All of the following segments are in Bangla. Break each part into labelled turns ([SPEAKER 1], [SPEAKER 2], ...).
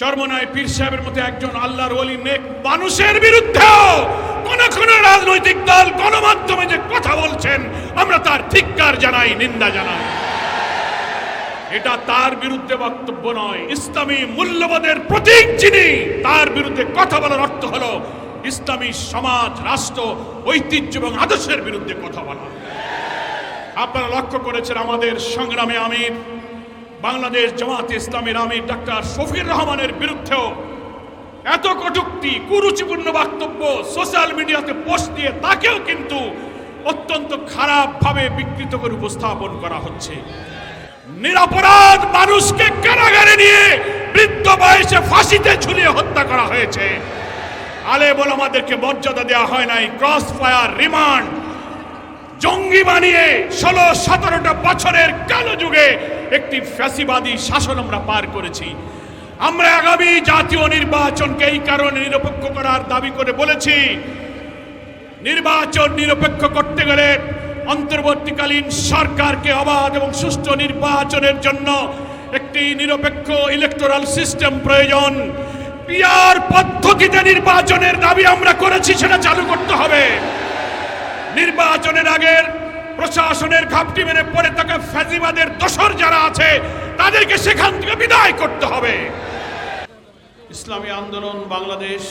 [SPEAKER 1] চরমনায় পীর সাহেবের মতো একজন আল্লাহর ওলি নেক মানুষের বিরুদ্ধেও কোন কোন রাজনৈতিক দল, গণমাধ্যমে যে কথা বলছেন, আমরা তার ধিক্কার জানাই, নিন্দা জানাই। এটা তার বিরুদ্ধে বক্তব্য নয়। ইসলামী মূল্যবোধের প্রতীক যিনি, তার বিরুদ্ধে কথা বলার অর্থ হলো ইসলামী সমাজ, রাষ্ট্র, ঐতিহ্য এবং আদর্শের বিরুদ্ধে কথা বলা। আপনারা লক্ষ্য করেছেন আমাদের সংগ্রামে আমির বাংলাদেশ জামাত ইসলামের আমির ডাক্তার শফির রহমানের বিরুদ্ধেও এত কটুক্তি, কুরুচিপূর্ণ বক্তব্য সোশ্যাল মিডিয়াতে পোস্ট দিয়ে তাকেও কিন্তু অত্যন্ত খারাপভাবে বিকৃত করে উপস্থাপন করা হচ্ছে। নিরাপরাধ মানুষকে কারাগারে নিয়ে বৃদ্ধ বয়সে ফাঁসিতে ঝুলিয়ে হত্যা করা হয়েছে। আলে বলে আমাদেরকে মর্যাদা দেওয়া হয় নাই, ক্রস ফায়ার, রিমান্ড, জঙ্গি বানিয়ে ষোলো সতেরোটা বছরের কালো যুগে একটি ফ্যাসিবাদী শাসন আমরা পার করেছি। আমরা আগামী জাতীয় নির্বাচনকে এই কারণে নিরপেক্ষ করার দাবি করে বলেছি, নির্বাচন নিরপেক্ষ করতে গেলে অন্তর্বর্তীকালীন সরকারকে অবাধ এবং সুষ্ঠু নির্বাচনের জন্য একটি নিরপেক্ষ ইলেকটোরাল সিস্টেম প্রয়োজন। পিয়ার পদ্ধতিতে নির্বাচনের দাবি আমরা করেছি, সেটা চালু করতে হবে। নির্বাচনের আগের প্রশাসনের ঘাপটি মেরে পড়ে থাকা ফ্যাজিবাদের দোসর যারা আছে, তাদেরকে সেখান থেকে বিদায় করতে হবে। ইসলামী আন্দোলন বাংলাদেশ,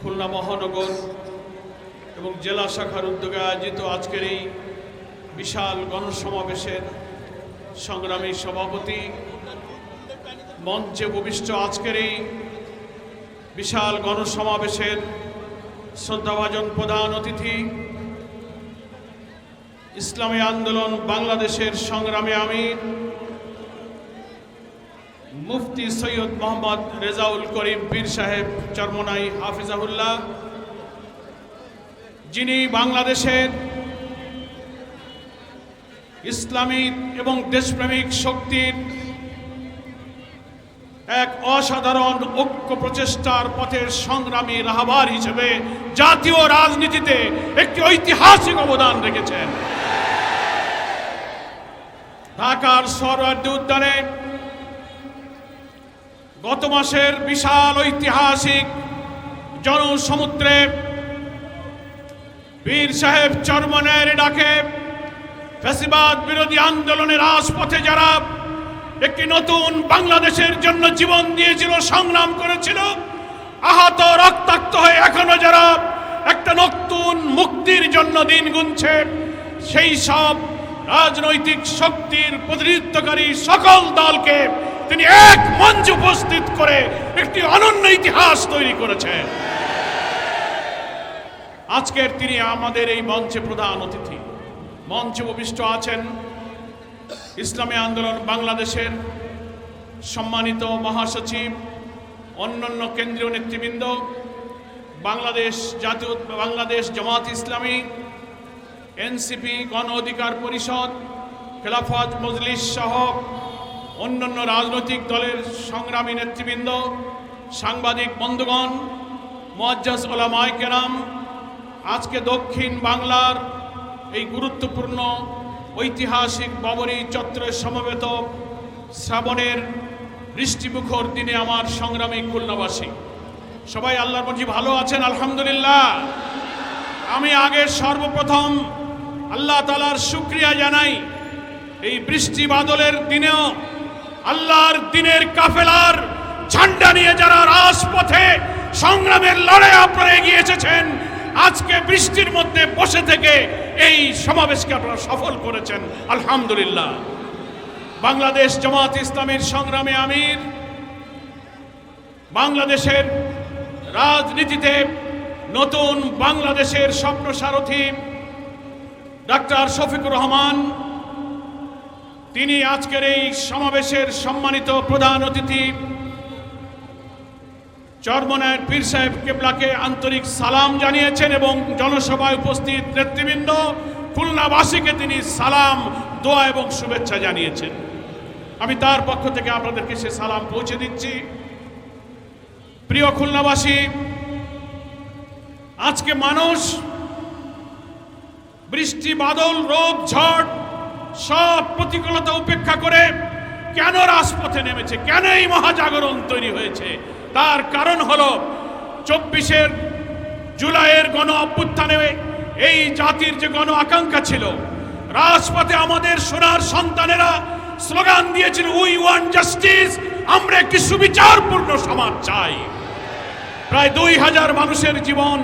[SPEAKER 1] খুলনা মহানগর এবং জেলা শাখার উদ্যোগে আয়োজিত আজকের এই বিশাল গণসমাবেশের সংগ্রামী সভাপতি মঞ্চে উপবিষ্ট আজকের এই বিশাল গণসমাবেশের শ্রদ্ধাভাজন প্রধান অতিথি ইসলামী আন্দোলন বাংলাদেশের সংগ্রামে আমির মুফতি সৈয়দ মোহাম্মদ রেজাউল করিম বীর সাহেব চরমনাই হাফিজাহুল্লাহ, যিনি বাংলাদেশের ইসলামী এবং দেশপ্রেমিক শক্তির এক অসাধারণ ঐক্য প্রচেষ্টার পথের সংগ্রামী রাহবার হিসেবে জাতীয় রাজনীতিতে একটি ঐতিহাসিক অবদান রেখেছেন। ঢাকার সরওয়ার্দী উদ্যানে গত মাসের বিশাল ঐতিহাসিক জনসমুদ্রে বীর সাহেব চরমনের ডাকে ফ্যাসিবাদ বিরোধী আন্দোলনের রাজপথে যারা একটি নতুন বাংলাদেশের জন্য জীবন দিয়েছিল, সংগ্রাম করেছিল, আহত, রক্তাক্ত হয়ে এখনও যারা একটা নতুন মুক্তির জন্য দিন গুনছে, সেই সব রাজনৈতিক শক্তির প্রতিনিধিত্বকারী সকল দলকে তিনি এক মঞ্চ উপস্থিত করে একটি অনন্য ইতিহাস তৈরি করেছেন। আজকের তিনি আমাদের এই মঞ্চে প্রধান অতিথি। মঞ্চে উপবিষ্ট আছেন ইসলামী আন্দোলন বাংলাদেশের সম্মানিত মহাসচিব, অন্যান্য কেন্দ্রীয় নেতৃবৃন্দ, বাংলাদেশ জাতীয়, বাংলাদেশ জামাত ইসলামী এনসিপি গণ অধিকার পরিষদ, খেলাফত মজলিস সহ অন্যান্য রাজনৈতিক দলের সংগ্রামী নেতৃবৃন্দ, সাংবাদিক বন্ধুগণ, মোয়াজ্জাজ ওলামায় কেরাম, আজকে দক্ষিণ বাংলার এই গুরুত্বপূর্ণ ঐতিহাসিক বাবরি চত্বরে সমবেত শ্রাবণের বৃষ্টিমুখর দিনে আমার সংগ্রামী খুলনাবাসী। সবাই আল্লাহর মর্জি ভালো আছেন, আলহামদুলিল্লাহ। আমি আগে সর্বপ্রথম আল্লাহ তালার শুক্রিয়া জানাই। এই বৃষ্টি বাদলের দিনেও আল্লাহর দিনের কাফেলার ঝান্ডা নিয়ে যারা রাজপথে সংগ্রামের লড়াই আপনারা এগিয়ে এসেছেন, আজকে বৃষ্টির মধ্যে বসে থেকে এই সমাবেশকে আপনারা সফল করেছেন। আলহামদুলিল্লাহ। বাংলাদেশ জামাত ইসলামের সংগ্রামে আমির, বাংলাদেশের রাজনীতিতে নতুন বাংলাদেশের স্বপ্ন সারথী ডাক্তার শফিকুর রহমান, তিনি আজকের এই সমাবেশের সম্মানিত প্রধান অতিথি, চরমনায়ের পীর সাহেব কেবলাকে আন্তরিক সালাম জানিয়েছেন এবং জনসভায় উপস্থিত নেতৃবৃন্দ, খুলনাবাসীকে তিনি সালাম, দোয়া এবং শুভেচ্ছা জানিয়েছেন। আমি তার পক্ষ থেকে আপনাদেরকে সে সালাম পৌঁছে দিচ্ছি। প্রিয় খুলনাবাসী, আজকে মানুষ বৃষ্টি, বাদল, রোদ, ঝড়, সব প্রতিকূলতা উপেক্ষা করে কেন রাজপথে নেমেছে? কেন এই মহাজাগরণ তৈরি হয়েছে? তার কারণ হল চব্বিশের জুলাইয়ের গণ অভ্যুত্থানে এই জাতির যে গণ আকাঙ্ক্ষা ছিল, রাজপথে আমাদের সোনার সন্তানেরা স্লোগান দিয়েছিল উই ওয়ান জাস্টিস আমরা একটি সুবিচারপূর্ণ সমাজ চাই। প্রায় দুই হাজার মানুষের জীবন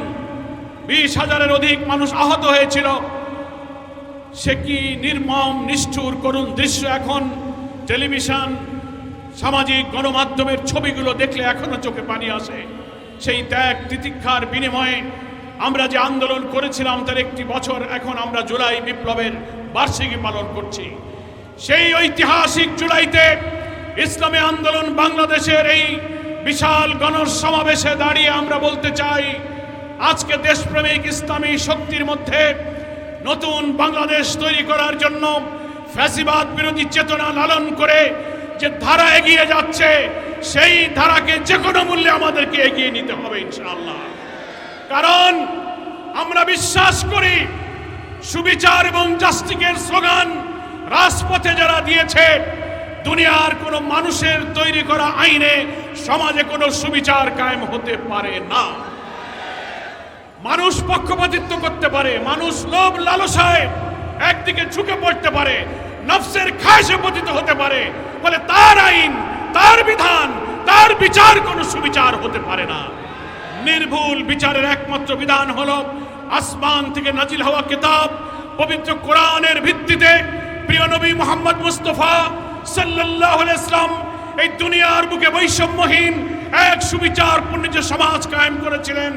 [SPEAKER 1] বিশ হাজারের অধিক মানুষ আহত হয়েছিল। সে কি নির্মম, নিষ্ঠুর, করুণ দৃশ্য এখন টেলিভিশন, সামাজিক গণমাধ্যমের ছবিগুলো দেখলে এখনও চোখে পানি আসে? সেই ত্যাগ, তিতিক্ষার বিনিময়ে আমরা যে আন্দোলন করেছিলাম তার একটি বছর, এখন আমরা জুলাই বিপ্লবের বার্ষিকী পালন করছি। সেই ঐতিহাসিক জুলাইতে ইসলামী আন্দোলন বাংলাদেশের এই বিশাল গণসমাবেশে দাঁড়িয়ে আমরা বলতে চাই আজকে দেশপ্রেমিক ইসলামী শক্তির মধ্যে নতুন বাংলাদেশ তৈরি করার জন্য ফ্যাসিবাদ বিরোধী চেতনা লালন করে যে ধারা এগিয়ে যাচ্ছে, সেই ধারাকে যে কোনো মূল্যে আমাদেরকে এগিয়ে নিতে হবে ইনশাআল্লাহ। কারণ আমরা বিশ্বাস করি সুবিচার এবং জাস্টিকের স্লোগান রাজপথে যারা দিয়েছে, দুনিয়ার কোনো মানুষের তৈরি করা আইনে সমাজে কোনো সুবিচার কায়েম হতে পারে না। মানুষ পক্ষপাতিত্ব করতে পারে, মানুষ লোভ লালসায় একদিকে ঝুঁকে পড়তে পারে, নফসের খায়সে পতিত হতে পারে, বলে তার আইন, তার বিধান, তার বিচার কোনো সুবিচার হতে পারে না। নির্ভুল বিচারের একমাত্র বিধান হলো আসমান থেকে নাজিল হওয়া কিতাব, পবিত্র কোরআনের ভিত্তিতে প্রিয় নবী মোহাম্মদ মুস্তফা সাল্লাল্লাহু ইসলাম এই দুনিয়ার বুকে বৈষম্যহীন এক সুবিচারপূর্ণ যে সমাজ কায়েম করেছিলেন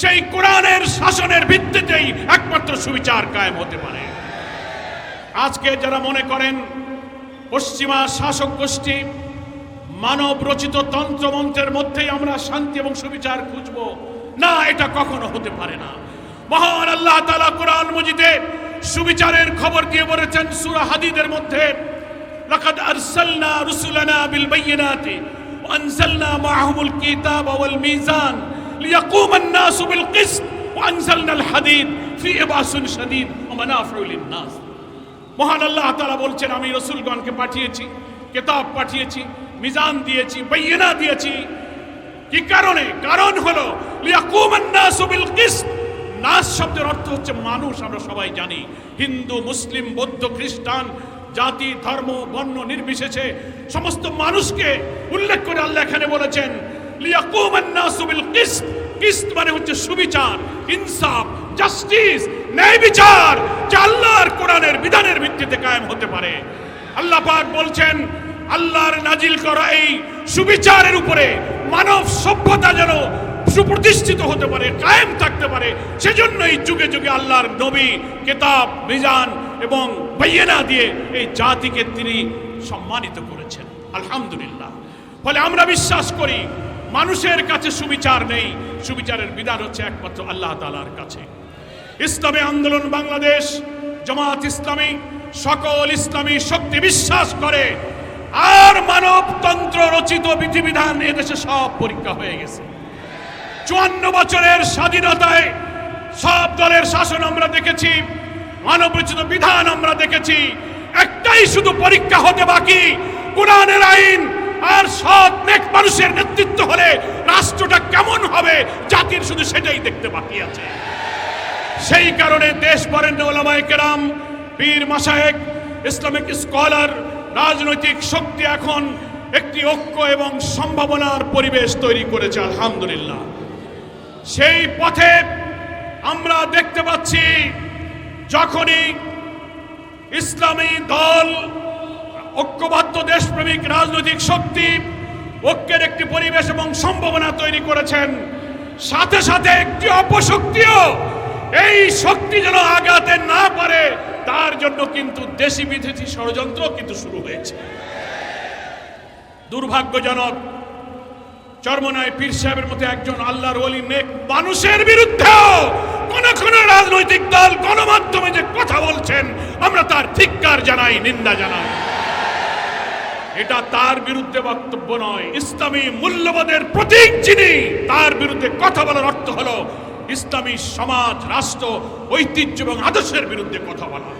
[SPEAKER 1] সেই কোরআনের শাসনের ভিত্তিতেই একমাত্র সুবিচার কায়েম হতে পারে। আজকে যারা মনে করেন পশ্চিমা শাসক গোষ্ঠী মানব রচিত তন্ত্রমন্ত্রের মধ্যেই আমরা শান্তি এবং সুবিচার খুঁজব, না, এটা কখনো হতে পারে না। মহান আল্লাহ তালা কোরআন মজিদে সুবিচারের খবর দিয়ে বলেছেন, সুরা হাদিদের মধ্যে, লাকাদ আরসালনা রুসুলানা বিল বাইয়িনাতি ওয়া আনজালনা মাআহুমুল কিতাবা ওয়াল মিজান। ليقوم الناس بالقسط وأنزلنا الحديد فيه بأس شديد ومنافع للناس মহান আল্লাহ তাআলা বলছেন আমি রসুলগণকে পাঠিয়েছি কেতাব পাঠিয়েছি মিজান দিয়েছি বাইয়না দিয়েছি কি কারণে কারণ হলো লিয়াকুমান নাসু বিল কিসত নাস শব্দের অর্থ হচ্ছে মানুষ আমরা সবাই জানি হিন্দু মুসলিম বৌদ্ধ খ্রিস্টান জাতি ধর্ম বর্ণ নির্বিশেষে সমস্ত মানুষকে উল্লেখ করে আল্লাহ এখানে বলেছেন লিয়াকুমান নাসু বিল কিসত কিসত মানে হচ্ছে সুবিচার, ইনসাফ, জাস্টিস, ন্যায় বিচার, যা আল্লাহর কোরআনের বিধানের ভিত্তিতে কায়েম হতে পারে। আল্লাহ পাক বলছেন, আল্লাহর নাজিল করা এই সুবিচারের উপরে মানব সভ্যতা যেন সুপ্রতিষ্ঠিত হতে পারে, কায়েম থাকতে পারে, সেজন্যই যুগে যুগে আল্লাহর নবী, কেতাব, মিজান এবং বাইয়েনা দিয়ে এই জাতিকে তিনি সম্মানিত করেছেন। আলহামদুলিল্লাহ। ফলে আমরা বিশ্বাস করি মানুষের কাছে সুবিচার নেই। সুবিচারের বিধান হচ্ছে একমাত্র আল্লাহ তালার কাছে। ইসলামী আন্দোলন বাংলাদেশ, জামাত ইসলামী, সকল ইসলামী শক্তি বিশ্বাস করে, আর মানবতন্ত্র রচিত বিধিবিধান এদেশে সব পরীক্ষা হয়ে গেছে। চুয়ান্ন বছরের স্বাধীনতায় সব দলের শাসন আমরা দেখেছি মানব রচিত বিধান আমরা দেখেছি। একটাই শুধু পরীক্ষা হতে বাকি, কোরআনের আইন আর সৎ নেক মানুষের নেতৃত্ব হলে রাষ্ট্রটা কেমন হবে, জাতির শুধু সেটাই দেখতে বাকি আছে। সেই কারণে দেশ বরেণ্য ওলামায়ে কেরাম, পীর মাসায়েক ইসলামিক স্কলার, রাজনৈতিক শক্তি এখন একটি ঐক্য এবং সম্ভাবনার পরিবেশ তৈরি করেছে, আলহামদুলিল্লাহ। সেই পথে আমরা দেখতে পাচ্ছি, যখনই ইসলামী দল ঐক্যবদ্ধ দেশপ্রেমিক রাজনৈতিক শক্তি ঐক্যের একটি পরিবেশ এবং সম্ভাবনা তৈরি করেছেন। সাথে সাথে একটি অপশক্তিও এই শক্তি যেন আগাতে না পারে, তার জন্য কিন্তু দেশি বিদেশি ষড়যন্ত্র কিন্তু শুরু হয়েছে। দুর্ভাগ্যজনক, চর্মনায় পীর সাহেবের মতো একজন আল্লাহর ওলি নেক মানুষের বিরুদ্ধেও কোন কোন রাজনৈতিক দল গণমাধ্যমে যে কথা বলছেন, আমরা তার ধিক্কার জানাই, নিন্দা জানাই। এটা তার বিরুদ্ধে বক্তব্য নয়। ইসলামী মূল্যবোধের প্রতীক যিনি, তার বিরুদ্ধে কথা বলার অর্থ হলো ইসলামী সমাজ, রাষ্ট্র, ঐতিহ্য এবং আদর্শের বিরুদ্ধে কথা বলা।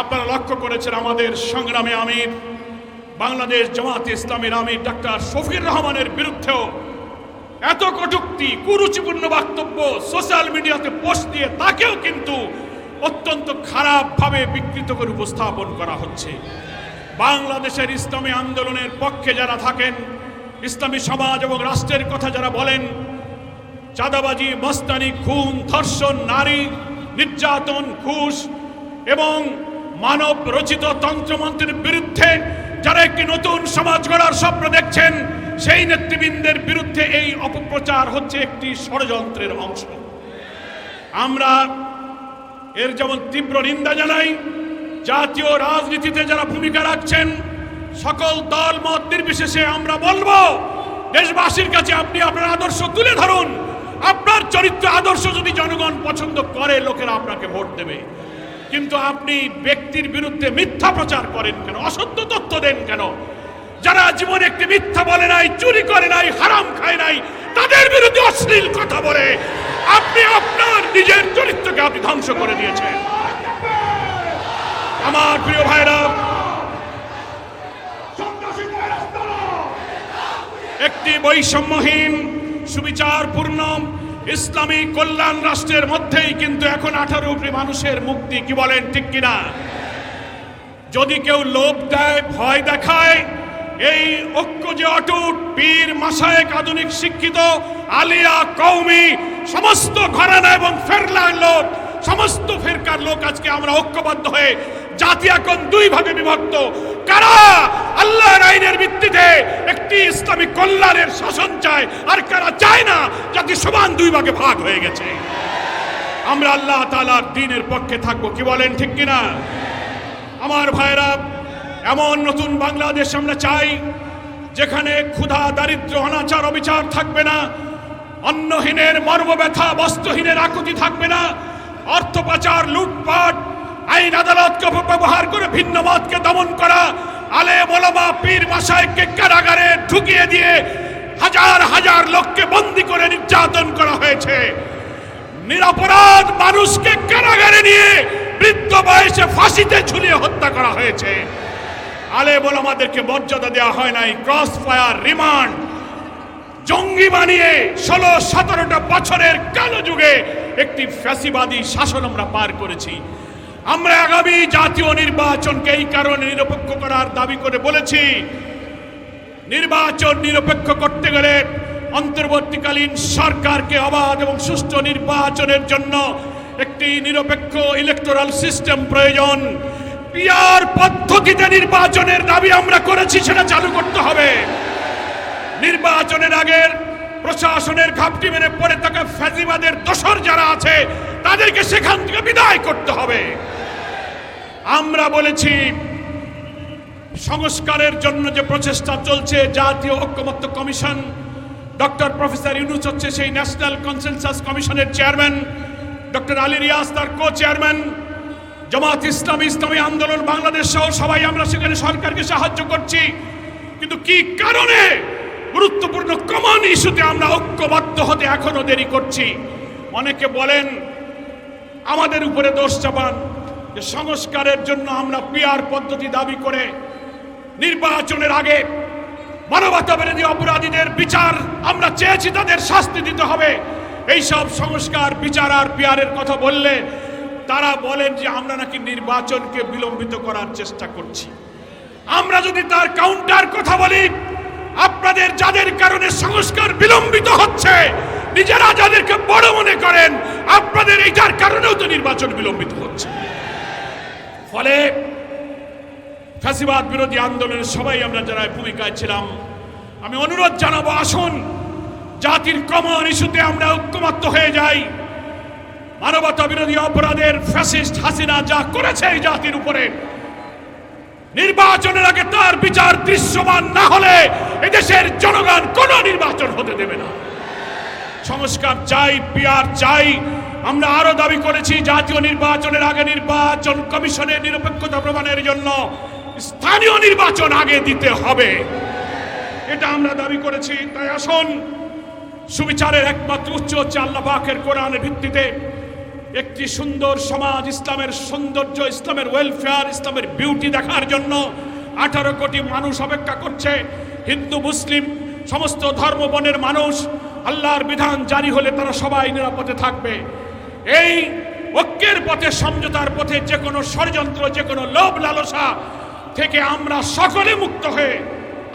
[SPEAKER 1] আপনারা লক্ষ্য করেছেন আমাদের সংগ্রামে আমির, বাংলাদেশ জামাতে ইসলামের আমির ডাক্তার শফির রহমানের বিরুদ্ধেও এত কটুক্তি, কুরুচিপূর্ণ বক্তব্য সোশ্যাল মিডিয়াতে পোস্ট দিয়ে তাকেও কিন্তু অত্যন্ত খারাপভাবে বিকৃত করে উপস্থাপন করা হচ্ছে। বাংলাদেশের ইসলামী আন্দোলনের পক্ষে যারা থাকেন, ইসলামী সমাজ এবং রাষ্ট্রের কথা যারা বলেন, চাঁদাবাজি, মস্তানি, খুন, ধর্ষণ, নারী, নির্যাতন, ঘুষ এবং মানব রচিত তন্ত্রমন্ত্রের বিরুদ্ধে যারা একটি নতুন সমাজ গড়ার স্বপ্ন দেখছেন, সেই নেতৃবৃন্দের বিরুদ্ধে এই অপপ্রচার হচ্ছে একটি ষড়যন্ত্রের অংশ। আমরা এর যেমন তীব্র নিন্দা জানাই জাতীয় রাজনীতিতে যারা ভূমিকা রাখছেন, সকল দল, মত নির্বিশেষে আমরা বলব, দেশবাসীর কাছে আপনি আপনার আদর্শ তুলে ধরুন। আপনার চরিত্র আদর্শ যদি জনগণ পছন্দ করে, লোকেরা আপনাকে ভোট দেবে। কিন্তু আপনি ব্যক্তির বিরুদ্ধে মিথ্যা প্রচার করেন কেন? অসত্য তথ্য দেন কেন? যারা জীবনে একটি মিথ্যা বলে নাই, চুরি করে নাই, হারাম খায় নাই, তাদের বিরুদ্ধে অশ্লীল কথা বলে। আপনি আপনার নিজের চরিত্রকে আপনি ধ্বংস করে দিয়েছেন। আমার প্রিয় ভাইরা, একটি বৈষম্যহীন, সুবিচারপূর্ণ ইসলামী কল্যাণ রাষ্ট্রের মধ্যেই কিন্তু এখন আঠারো কোটি মানুষের মুক্তি কি বলেন ঠিক কিনা? যদি কেউ লোভ দেয়, ভয় দেখায়, এই ঐক্য যে অটুট, পীর মাসায়েক আধুনিক শিক্ষিত, আলিয়া কৌমি সমস্ত ঘরানা এবং ফেরলার লোক, সমস্ত ফেরকার লোক আজকে আমরা ঐক্যবদ্ধ হয়ে জাতি এখন দুই ভাগে বিভক্ত। কারা আল্লাহর আইনের ভিত্তিতে একটি ইসলামী কল্যাণের শাসন চায় আর কারা চায় না, জাতি সমান দুই ভাগে ভাগ হয়ে গেছে। আমরা আল্লাহ তাআলার দিনের পক্ষে থাকব, কি বলেন ঠিক কিনা? আমার ভাইরা এমন নতুন বাংলাদেশ আমরা চাই, যেখানে ক্ষুধা, দারিদ্র, অনাচার, অবিচার থাকবে না, অন্নহীনের মর্মব্যথা, বস্ত্রহীনের আকুতি থাকবে না, অর্থ পাচার, লুটপাট আইন আদালতকে ব্যবহার করে ভিন্ন মতকে দমন করা, আলে মোলামা পীর মাসাইককে কারাগারে ঢুকিয়ে দিয়ে হাজার হাজার লোককে বন্দি করে নির্যাতন করা হয়েছে। নিরপরাধ মানুষকে কারাগারে নিয়ে বৃদ্ধ বয়সে ফাঁসিতে ঝুলিয়ে হত্যা করা হয়েছে। আলে আমাদেরকে মর্যাদা দেওয়া হয় নাই, ক্রস ফায়ার, রিমান্ড, জঙ্গি বানিয়ে ষোলো, সতেরোটা বছরের কালো যুগে একটি ফ্যাসিবাদী শাসন আমরা পার করেছি। আমরা আগামী জাতীয় নির্বাচনকে এই কারণে নিরপেক্ষ করার দাবি করে বলেছি। নির্বাচন নিরপেক্ষ করতে গেলে অন্তর্বর্তীকালীন সরকারকে অবাধ এবং সুষ্ঠু নির্বাচনের জন্য একটি নিরপেক্ষ ইলেকটোরাল সিস্টেম প্রয়োজন। পিয়ার পদ্ধতিতে নির্বাচনের দাবি আমরা করেছি, সেটা চালু করতে হবে। নির্বাচনের আগের প্রশাসনের ঘাপটি মেনে পড়ে থাকা ফ্যাজিবাদের দোসর যারা আছে তাদেরকে সেখান থেকে বিদায় করতে হবে। আমরা বলেছি, সংস্কারের জন্য যে প্রচেষ্টা চলছে, জাতীয় ঐক্যমত্য কমিশন, ডক্টর প্রফেসর ইউনুস হচ্ছে সেই ন্যাশনাল কনসেনসাস কমিশনের চেয়ারম্যান, ডক্টর আলী রিয়াজ তার কো চেয়ারম্যান জামাত ইসলাম ইসলামী আন্দোলন বাংলাদেশ সহ সবাই আমরা সেখানে সরকারকে সাহায্য করছি। কিন্তু কি কারণে গুরুত্বপূর্ণ কমন ইস্যুতে আমরা ঐক্যবদ্ধ হতে এখনও দেরি করছি? অনেকে বলেন আমাদের উপরে দোষ চাপান। যে সংস্কারের জন্য আমরা পিয়ার পদ্ধতি দাবি করে নির্বাচনের আগে মানবতা বিরোধী অপরাধীদের বিচার আমরা চেয়েছি, তাদের শাস্তি দিতে হবে। এই সব সংস্কার, বিচার আর পিয়ারের কথা বললে তারা বলেন যে আমরা নাকি নির্বাচনকে বিলম্বিত করার চেষ্টা করছি। আমরা যদি তার কাউন্টার কথা বলি, আপনাদের যাদের কারণে সংস্কার বিলম্বিত হচ্ছে নিজেরা যাদেরকে বড় মনে করেন, আপনাদের এইটার কারণেও তো নির্বাচন বিলম্বিত হচ্ছে। ফলে ফ্যাসিবাদ বিরোধী আন্দোলনের সবাই আমরা যারা ভূমিকায় ছিলাম। আমি অনুরোধ জানাব, আসুন, জাতির কমন ইস্যুতে আমরা ঐক্যমত্য হয়ে যাই। মানবতা বিরোধী অপরাধের ফ্যাসিস্ট হাসিনা যা করেছে এই জাতির উপরে, নির্বাচনের আগে তার বিচার দৃশ্যমান না হলে এদেশের জনগণ কোন নির্বাচন হতে দেবে না। সংস্কার চাই পিয়ার চাই। আমরা আরও দাবি করেছি জাতীয় নির্বাচনের আগে নির্বাচন কমিশনের নিরপেক্ষতা প্রমাণের জন্য। স্থানীয় নির্বাচন আগে দিতে হবে। এটা আমরা দাবি করেছি। তাই আসুন, সুবিচারের একমাত্র উচ্চ হচ্ছে আল্লাহ পাকের কোরআনের ভিত্তিতে একটি সুন্দর সমাজ, ইসলামের সৌন্দর্য, ইসলামের ওয়েলফেয়ার ইসলামের বিউটি দেখার জন্য আঠারো কোটি মানুষ অপেক্ষা করছে। হিন্দু, মুসলিম, সমস্ত ধর্মবনের মানুষ আল্লাহর বিধান জারি হলে তারা সবাই নিরাপদে থাকবে। এই ঐক্যের পথে, সমঝোতার পথে যে কোনো ষড়যন্ত্র, যে কোনো লোভ লালসা থেকে আমরা সকলে মুক্ত হয়ে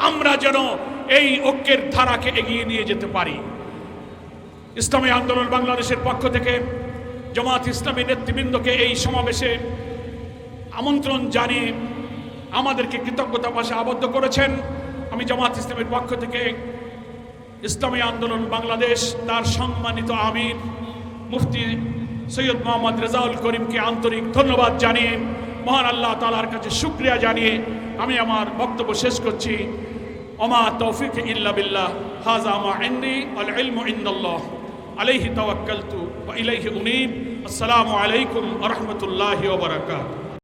[SPEAKER 1] আমরা যেন এই ঐক্যের ধারাকে এগিয়ে নিয়ে যেতে পারি। ইসলামী আন্দোলন বাংলাদেশের পক্ষ থেকে জমাত ইসলামী নেতৃবৃন্দকে এই সমাবেশে আমন্ত্রণ জানিয়ে আমাদেরকে কৃতজ্ঞতা পাশে আবদ্ধ করেছেন। আমি জামাত ইসলামের পক্ষ থেকে ইসলামী আন্দোলন বাংলাদেশ, তার সম্মানিত আমির মুফতি সৈয়দ মোহাম্মদ রেজাউল করিমকে আন্তরিক ধন্যবাদ জানিয়ে, মহান আল্লাহ তালার কাছে শুক্রিয়া জানিয়ে আমি আমার বক্তব্য শেষ করছি। ওমা তৌফিক ইল্লা বিল্লাহ হাজা মা ইন্দি আল ইলমু ইন্দাল্লাহ। আলাইহি তাওয়াক্কালতু ওয়া ইলাইহি উনীব। আসসালামু আলাইকুম ওয়া রাহমাতুল্লাহি ওয়া বারাকাতুহু।